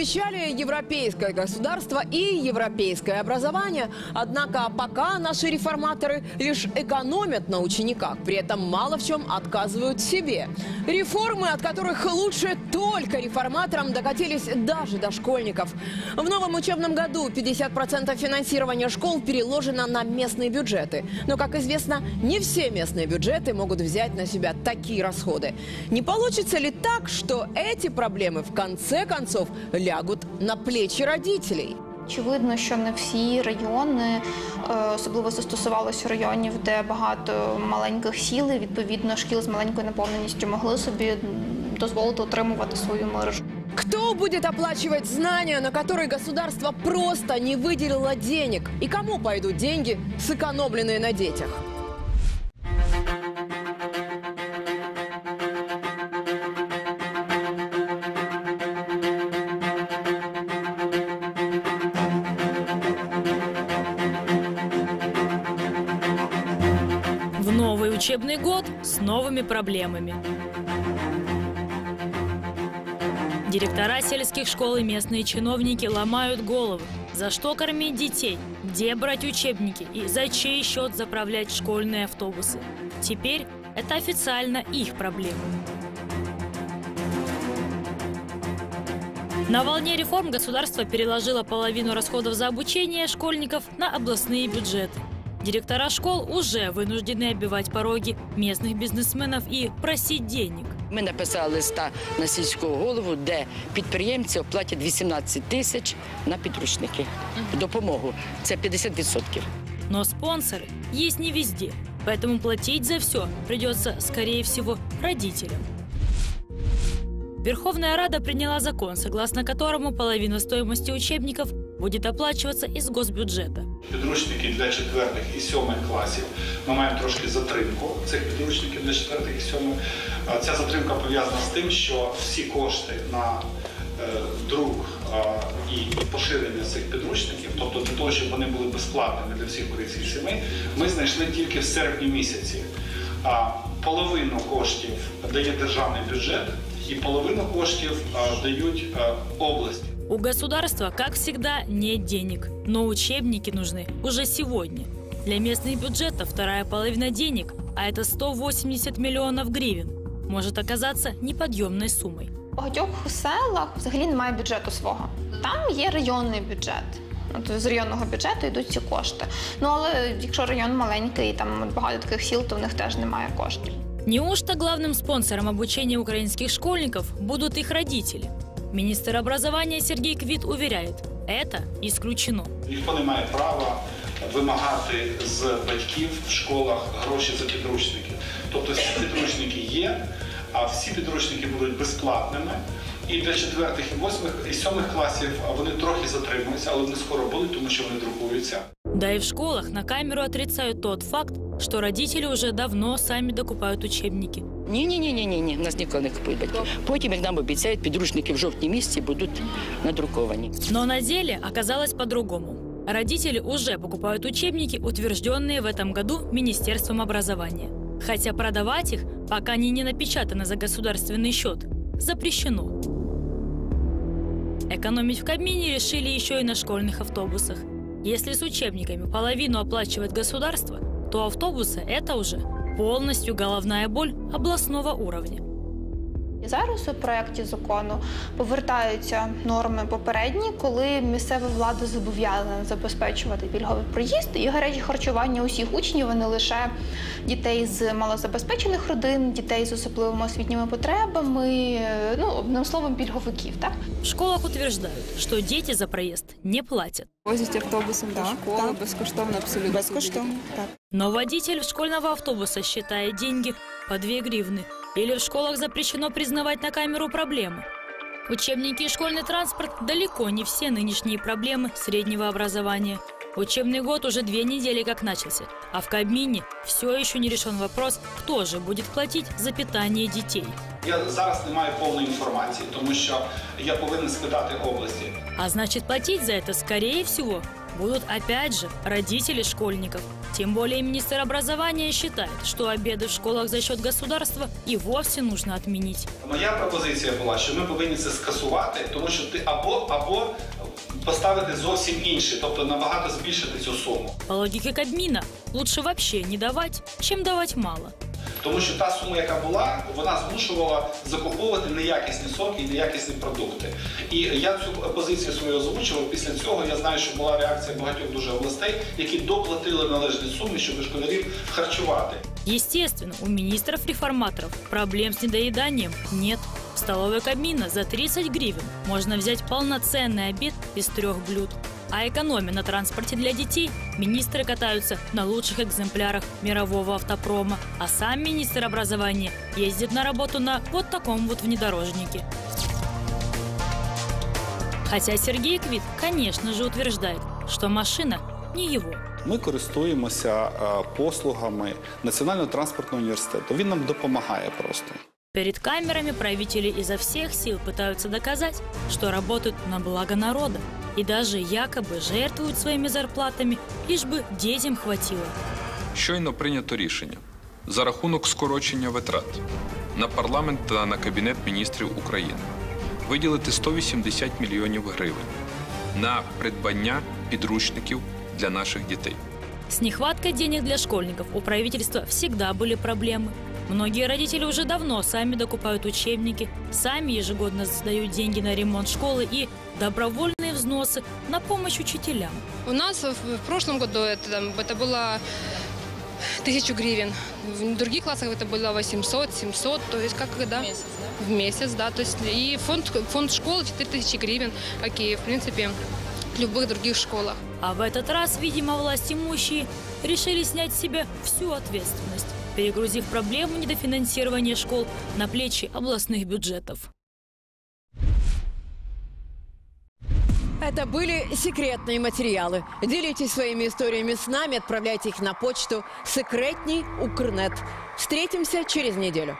Обещали европейское государство и европейское образование. Однако пока наши реформаторы лишь экономят на учениках, при этом мало в чем отказывают себе. Реформы, от которых лучше только реформаторам, докатились даже до школьников. В новом учебном году 50% финансирования школ переложено на местные бюджеты. Но, как известно, не все местные бюджеты могут взять на себя такие расходы. Не получится ли так, что эти проблемы в конце концов лягут на плечи родителей? Очевидно, що не всі райони, е, особливо це стосувалося районів, де багато маленьких сіл, і відповідно шкіл з маленькою наповненістю могли собі м, дозволити отримувати свою мережу. Кто будет оплачивать знания, на которые государство просто не выделило денег? И кому пойдут деньги, сэкономленные на детях? Учебный год с новыми проблемами. Директора сельских школ и местные чиновники ломают головы. За что кормить детей? Где брать учебники? И за чей счет заправлять школьные автобусы? Теперь это официально их проблемы. На волне реформ государство переложило половину расходов за обучение школьников на областные бюджеты. Директора школ уже вынуждены обивать пороги местных бизнесменов и просить денег. Ми написали листа на сільського голову, де підприємці оплатять 18 тисяч на підручники. Допомогу. Це 50%. Но спонсоры есть не везде, поэтому платить за все придется, скорее всего, родителям. Верховная Рада приняла закон, согласно которому половина стоимости учебников будет оплачиваться из госбюджета. Підручники для четвертих і сьомих класів. Ми маємо трошки затримку цих підручників для четвертих і сьомих. Ця затримка пов'язана з тим, що всі кошти на е, друк і, поширення цих підручників, тобто для того, щоб вони були безплатними для всіх українських сімей, ми знайшли тільки в серпні місяці. Половину коштів дає державний бюджет, і половину коштів а, дають а, області. У государства, как всегда, нет денег, но учебники нужны уже сегодня. Для местных бюджетов вторая половина денег, а это 180 миллионов гривен, может оказаться неподъемной суммой. В багатьох селах взагалі немає бюджету свого. Там є районний бюджет. От з районного бюджету йдуть ці кошти. Ну але якщо район маленький і там багато таких сіл, то в них теж немає коштів. Неужто главным спонсором обучения украинских школьников будут их родители? Министр образования Сергей Квит уверяет, это исключено. Ніхто не має права вимагати з батьків в школах гроші за підручники. Тобто всі підручники є, а всі підручники будуть безплатними. І для четвертих, і восьмих, і сьомих класів вони трохи затримуються, але вони скоро будуть, тому що вони друкуються. Да и в школах на камеру отрицают тот факт, что родители уже давно сами докупают учебники. Ні, ні, ні, ні, ні, ні. Нас ніколи не купують батьки. Потім, як нам обіцяють, підручники в жовтні місяці будуть надруковані. Но на деле оказалось по-другому. Родители уже покупают учебники, утвержденные в этом году Министерством образования. Хотя продавать их, пока они не напечатаны за государственный счет, запрещено. Экономить в Кабмине решили еще и на школьных автобусах. Если с учебниками половину оплачивает государство, то автобусы – это уже полностью головная боль областного уровня. І зараз у проєкті закону повертаються норми попередні, коли місцева влада зобов'язана забезпечувати пільговий проїзд і гаряче харчування усіх учнів, а не лише дітей з малозабезпечених родин, дітей з особливими освітніми потребами, ну одним словом, пільговиків. Так В школах утверждают, что дети за проезд не платят. Возять автобусом до школи так. безкоштовно абсолютно. Безкоштовно. Так. Но водитель школьного автобуса считает деньги по 2 гривны. Или в школах запрещено признавать на камеру проблемы. Учебники и школьный транспорт далеко не все нынешние проблемы среднего образования. Учебный год уже две недели как начался, а в Кабмине все еще не решен вопрос, кто же будет платить за питание детей. Я зараз не маю повної інформації, тому що я повинен спитати області. А значит, платить за это, скорее всего, будут опять же родители школьников. Тем более министр образования считает, что обеды в школах за счет государства и вовсе нужно отменить. Моя пропозиція була, що ми повинні це скасувати, тому що ти або або поставити зовсім інше, тобто набагато збільшити цю суму. По логике Кабмина, лучше вообще не давать, чем давать мало. Тому що та сума, яка була, вона змушувала закуповувати неякісні соки і неякісні продукти. І я цю позицію свою озвучував. Після цього я знаю, що була реакція багатьох дуже областей, які доплатили належні суми, щоб школярів харчувати. Естественно, у министров-реформаторов проблем с недоеданием нет. В столовой Кабмина за 30 гривен можно взять полноценный обед из трех блюд. А экономя на транспорте для детей, министры катаются на лучших экземплярах мирового автопрома, а сам министр образования ездит на работу на вот таком вот внедорожнике. Хотя Сергей Квит, конечно же, утверждает, что машина не его. Ми користуємося е, послугами Національного транспортного університету. Він нам допомагає просто. Перед камерами правители изо всех сил пытаются доказать, что работают на благо народа и даже якобы жертвуют своими зарплатами, лишь бы детям хватило. Щойно прийнято рішення за рахунок скорочення витрат на парламент та на кабінет міністрів України виділити 180 мільйонів гривень на придбання підручників для наших дітей. С нехваткой денег для школьников у правительства всегда были проблемы. Многие родители уже давно сами докупают учебники, сами ежегодно сдают деньги на ремонт школы и добровольные взносы на помощь учителям. У нас в, прошлом году это, там, это было тысячу гривен. В других классах это было 800, 700, то есть как когда? В месяц, да? В месяц, да. То есть и фонд, фонд школы 4000 гривен, как и, в принципе, в любых других школах. А в этот раз, видимо, власть имущие решили снять с себя всю ответственность, перегрузив проблему недофинансирования школ на плечи областных бюджетов. Это были секретные материалы. Делитесь своими историями с нами, отправляйте их на почту секретней Укрнет. Встретимся через неделю.